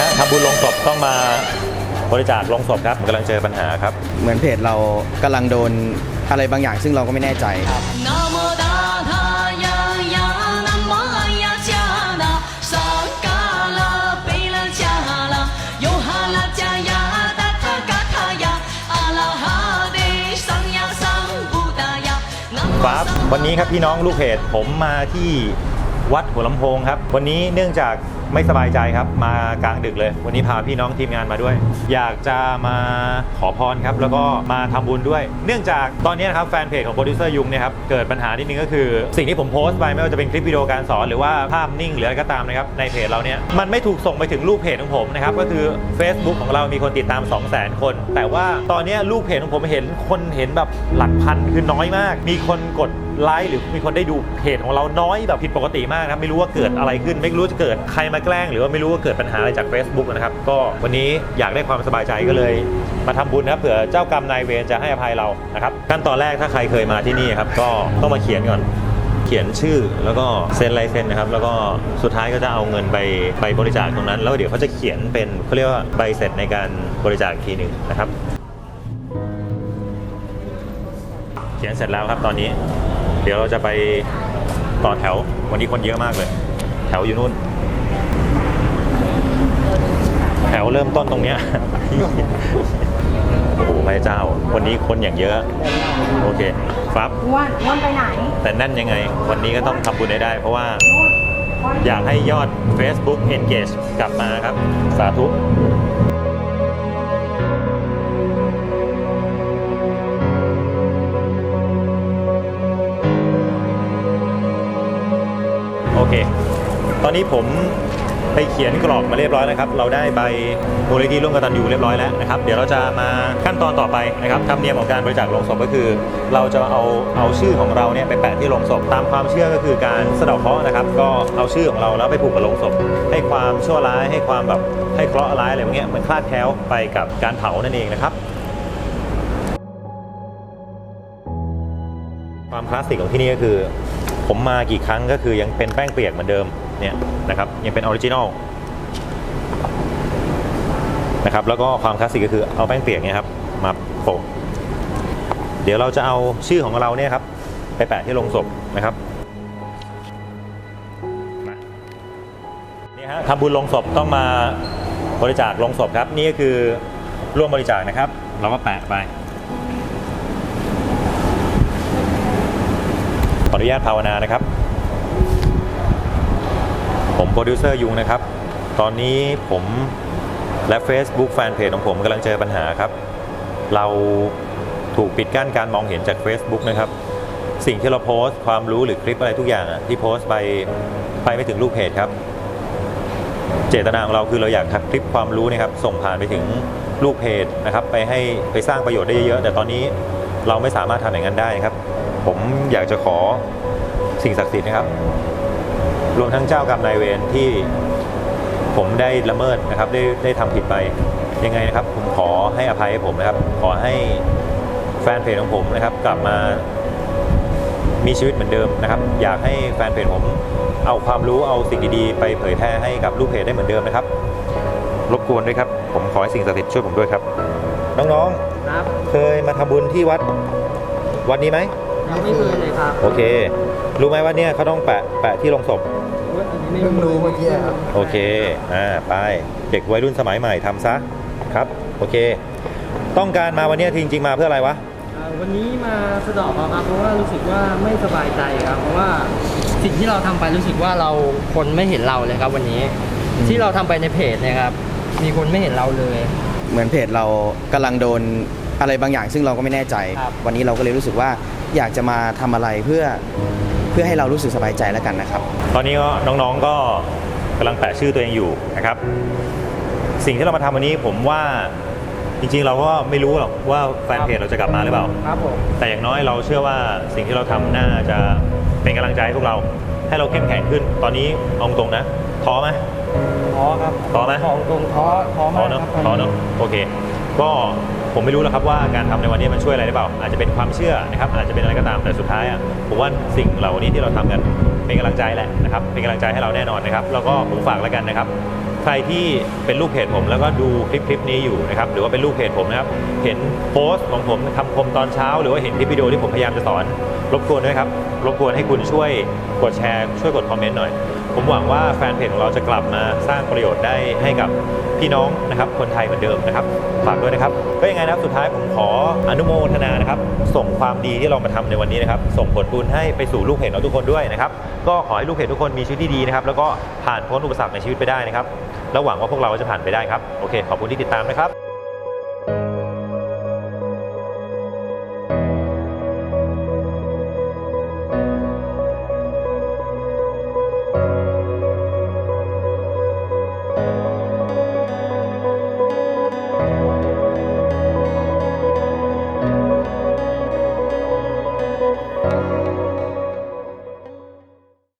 ฮะทำบุญลงศพต้องมาบริจาคลงศพครับกำลังเจอปัญหาครับ เหมือนเพจเรากำลังโดนอะไรบางอย่างซึ่งเราก็ไม่แน่ใจนรัสปั๊ครับ วันนี้ครับพี่น้องลูกเพจผมมาที่วัดหัวลำโพงครับ วันนี้เนื่องจาก ไม่สบายใจครับ มากลางดึกเลย วันนี้พาพี่น้องทีมงานมาด้วย อยากจะมาขอพรครับ แล้วก็มาทำบุญด้วย เนื่องจากตอนนี้นะครับแฟนเพจของโปรดิวเซอร์ยุงเนี่ยครับเกิดปัญหานิดนึงก็คือ สิ่งที่ผมโพสต์ไปไม่ว่าจะเป็นคลิปวิดีโอการสอนหรือว่าภาพนิ่งหรืออะไรก็ตามนะครับในเพจเราเนี่ยมันไม่ถูกส่งไปถึงลูกเพจของผมนะครับก็คือ Facebook ของเรามีคนติดตาม 2 0 0 0 0 0 คน แต่ว่าตอนนี้ลูกเพจของผมเห็นคนเห็นแบบหลักพันคือน้อยมาก มีคนกด ไลค์หรือมีคนได้ดูเพจของเราน้อยแบบผิดปกติมากครับไม่รู้ว่าเกิดอะไรขึ้น ไม่รู้จะเกิดใครมาแกล้ง หรือว่าไม่รู้ว่าเกิดปัญหาอะไรจาก Facebook นะครับ ก็วันนี้อยากได้ความสบายใจก็เลย มาทำบุญนะครับเผื่อเจ้ากรรมนายเวรจะให้อภัยเรานะครับขั้นตอนแรกถ้าใครเคยมาที่นี่ครับก็ต้องมาเขียนก่อน เขียนชื่อแล้วก็เซ็นลายเซ็นนะครับ แล้วก็สุดท้ายก็จะเอาเงินไปไปบริจาคตรงนั้น แล้วเดี๋ยวเขาจะเขียนเป็นเขาเรียกว่าใบเสร็จในการบริจาคอีกทีหนึ่งนะครับ เขียนเสร็จแล้วครับตอนนี้ เดี๋ยวเราจะไปต่อแถว วันนี้คนเยอะมากเลย แถวอยู่นู่น แถวเริ่มต้นตรงเนี้ย โอ้โหพระเจ้า วันนี้คนอย่างเยอะ โอเคครับอ้วนอ้วนไปไหน แต่นั่นยังไง วันนี้ก็ต้องทำบุญให้ได้ เพราะว่า อยากให้ยอด Facebook Engage กลับมาครับ สาธุ เคตอนนี้ผมไปเขียนกรอกมาเรียบร้อยแล้วครับ เราได้ใบมูลนิธิร่วมกตันยูเรียบร้อยแล้วนะครับ เดี๋ยวเราจะมาขั้นตอนต่อไปนะครับธรรมเนียมของการบริจาคโลงศพก็คือ เราจะเอาเอาชื่อของเราเนี่ยไปแปะที่โลงศพ ตามความเชื่อก็คือการสะเดาะเคราะห์นะครับ ก็เอาชื่อของเราแล้วไปผูกกับโลงศพ ให้ความชั่วร้าย ให้ความแบบให้เคราะห์ร้ายอะไรอย่างเงี้ยมันคลาดแคล้วไปกับการเผานั่นเองนะครับ ความคลาสสิกของที่นี่ก็คือ ผมมากี่ครั้งก็คือยังเป็นแป้งเปียกเหมือนเดิมเนี่ยนะครับยังเป็นออริจินอลนะครับแล้วก็ความคลาสสิกก็คือเอาแป้งเปียกเนี่ยครับมาโปะเดี๋ยวเราจะเอาชื่อของเราเนี่ยครับไปแปะที่โลงศพนะครับนี่ฮะทำบุญลงศพต้องมาบริจาคลงศพครับ นี่ก็คือร่วมบริจาคนะครับ เราก็แปะไป ออนุญาตภาวนานะครับ ผมโปรดิวเซอร์ยุงนะครับ ตอนนี้ผมและ Facebook แฟนเพจของผมกำลังเจอปัญหาครับ เราถูกปิดกั้นการมองเห็นจาก Facebook นะครับ สิ่งที่เราโพสต์ความรู้หรือคลิปอะไรทุกอย่างที่โพสต์ไปไปไม่ถึงลูกเพจครับ เจตนาของเราคือเราอยากทักคลิปความรู้นะครับ ส่งผ่านไปถึงลูกเพจนะครับ ไปให้ไปสร้างประโยชน์ได้เยอะๆแต่ตอนนี้เราไม่สามารถทำอย่างนั้นได้ครับ ผมอยากจะขอสิ่งศักดิ์สิทธิ์นะครับ รวมทั้งเจ้ากรรมนายเวรที่ผมได้ละเมิดนะครับ ได้ได้ทำผิดไปยังไงนะครับ ผมขอให้อภัยให้ผมนะครับ ขอให้แฟนเพจของผมนะครับ กลับมามีชีวิตเหมือนเดิมนะครับ อยากให้แฟนเพจผมเอาความรู้เอาสิ่งดีๆไปเผยแพร่ให้กับลูกเพจได้เหมือนเดิมนะครับ รบกวนด้วยครับ ผมขอให้สิ่งศักดิ์สิทธิ์ช่วยผมด้วยครับ น้องๆ เคยมาทำบุญที่วัด วัดนี้ไหม ยังไม่เคยเลยครับโอเค รู้ไหมว่าเนี่ยเขาต้องแปะแปะที่ลงศพอุ๊ยอันนี้ไม่เพิ่งรู้เมื่อกี้ครับ โอเค อ่า ไป เด็กวัยรุ่นสมัยใหม่ทำซะ ครับ โอเค ต้องการมาวันเนี้ยจริง ๆ มาเพื่ออะไรวะอ่าวันนี้มาสะเดอกครับเพราะว่ารู้สึกว่าไม่สบายใจครับ เพราะว่าสิ่งที่เราทำไปรู้สึกว่าเราคนไม่เห็นเราเลยครับวันนี้ ที่เราทำไปในเพจเนะครับ มีคนไม่เห็นเราเลย เหมือนเพจเรากำลังโดน อะไรบางอย่างซึ่งเราก็ไม่แน่ใจ ครับ วันนี้เราก็เลยรู้สึกว่าอยากจะมาทำอะไรเพื่อเพื่อให้เรารู้สึกสบายใจแล้วกันนะครับ ตอนนี้ก็น้องๆก็กำลังแปะชื่อตัวเองอยู่นะครับ สิ่งที่เรามาทำวันนี้ผมว่าจริงๆ เราก็ไม่รู้หรอกว่าแฟนเพจเราจะกลับมาหรือเปล่า ครับผม แต่อย่างน้อยเราเชื่อว่าสิ่งที่เราทำน่าจะเป็นกำลังใจให้พวกเรา ให้เราเข้มแข็งขึ้น ตอนนี้เอาตรงๆนะท้อไหม ท้อครับท้อไหมท้อตรงท้อท้อท้มาอกเนอะครับท้อเนอะโอเค ก็ ผมไม่รู้แล้วครับว่าการทำในวันนี้มันช่วยอะไรได้เปล่า อาจจะเป็นความเชื่อนะครับอาจจะเป็นอะไรก็ตามแต่สุดท้ายอะผมว่าสิ่งเหล่านี้ที่เราทำกันเป็นกำลังใจแหละนะครับเป็นกำลังใจให้เราแน่นอนนะครับแล้วก็ผมฝากแล้วกันนะครับ ใครที่เป็นลูกเพจผมแล้วก็ดูคลิปคลิปนี้อยู่นะครับหรือว่าเป็นลูกเพจผมนะครับเห็นโพสต์ของผมคำคมตอนเช้า หรือว่าเห็นคลิปวิดีโอที่ผมพยายามจะสอน รบกวนด้วยครับ รบกวนให้คุณช่วยกดแชร์ ช่วยกดคอมเมนต์หน่อย ผมหวังว่าแฟนเพจของเราจะกลับมาสร้างประโยชน์ได้ให้กับพี่น้องนะครับ คนไทยเหมือนเดิมนะครับ ฝากด้วยนะครับ ก็ยังไงนะครับ สุดท้ายผมขออนุโมทนานะครับ ส่งความดีที่เรามาทำในวันนี้นะครับ ส่งผลบุญให้ไปสู่ลูกเพจเราทุกคนด้วยนะครับ ก็ขอให้ลูกเพจทุกคนมีชีวิตที่ดีนะครับ แล้วก็ผ่านพ้นอุปสรรคในชีวิตไปได้นะครับ แล้วหวังว่าพวกเราจะผ่านไปได้ครับ โอเค ขอบคุณที่ติดตามนะครับ